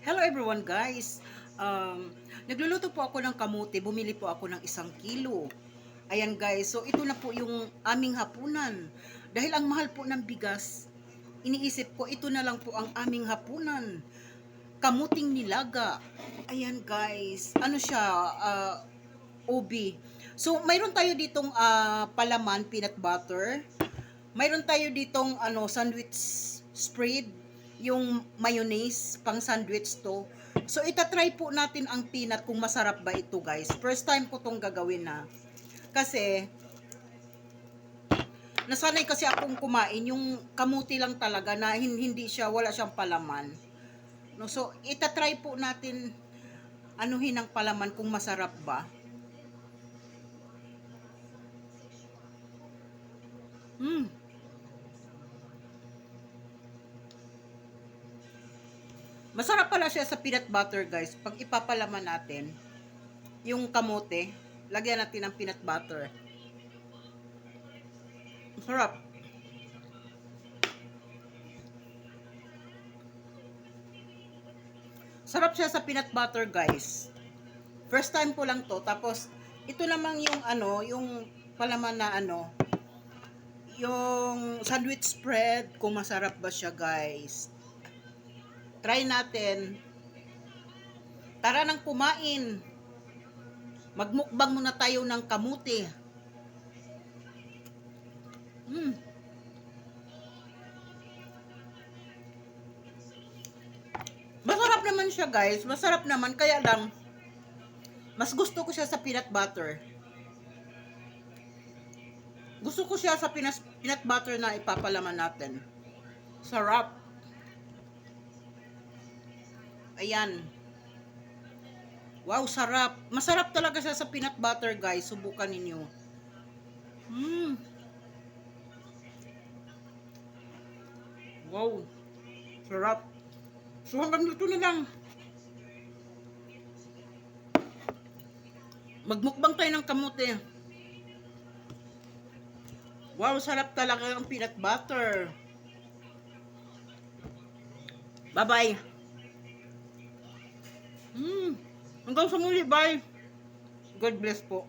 Hello everyone guys. Um, nagluluto po ako ng kamote. Bumili po ako ng isang kilo. Ayan guys. So ito na po yung aming hapunan. Dahil ang mahal po ng bigas, iniisip ko ito na lang po ang aming hapunan. Kamuting nilaga. Ayan guys. Ano siya? Uh, ubi. So mayroon tayo ditong ah, palaman, peanut butter. Mayroon tayo ditong ano, sandwich spread yung mayonnaise pang sandwich to. So itatry po natin ang peanut kung masarap ba ito guys. First time ko tong gagawin na. Kasi nasanay kasi akong kumain yung kamuti lang talaga na hin- hindi siya wala siyang palaman. No, so itatry po natin anuhin ang palaman kung masarap ba. Mm. Masarap pala siya sa peanut butter, guys. Pag ipapalaman natin, yung kamote, lagyan natin ng peanut butter. Masarap. Sarap siya sa peanut butter, guys. First time ko lang to. Tapos, ito namang yung ano, yung palaman na ano, yung sandwich spread, kung masarap ba siya, guys try natin. Tara nang kumain. Magmukbang muna tayo ng kamuti. Mm. Masarap naman siya guys. Masarap naman. Kaya lang, mas gusto ko siya sa peanut butter. Gusto ko siya sa pinas, peanut butter na ipapalaman natin. Sarap. Ayan. Wow, sarap. Masarap talaga siya sa peanut butter, guys. Subukan ninyo. Mmm. Wow. Sarap. So hanggang dito na lang. Magmukbang tayo ng kamote. Wow, sarap talaga ang peanut butter. Bye-bye. Hmm. Hanggang sa muli, bye. God bless po.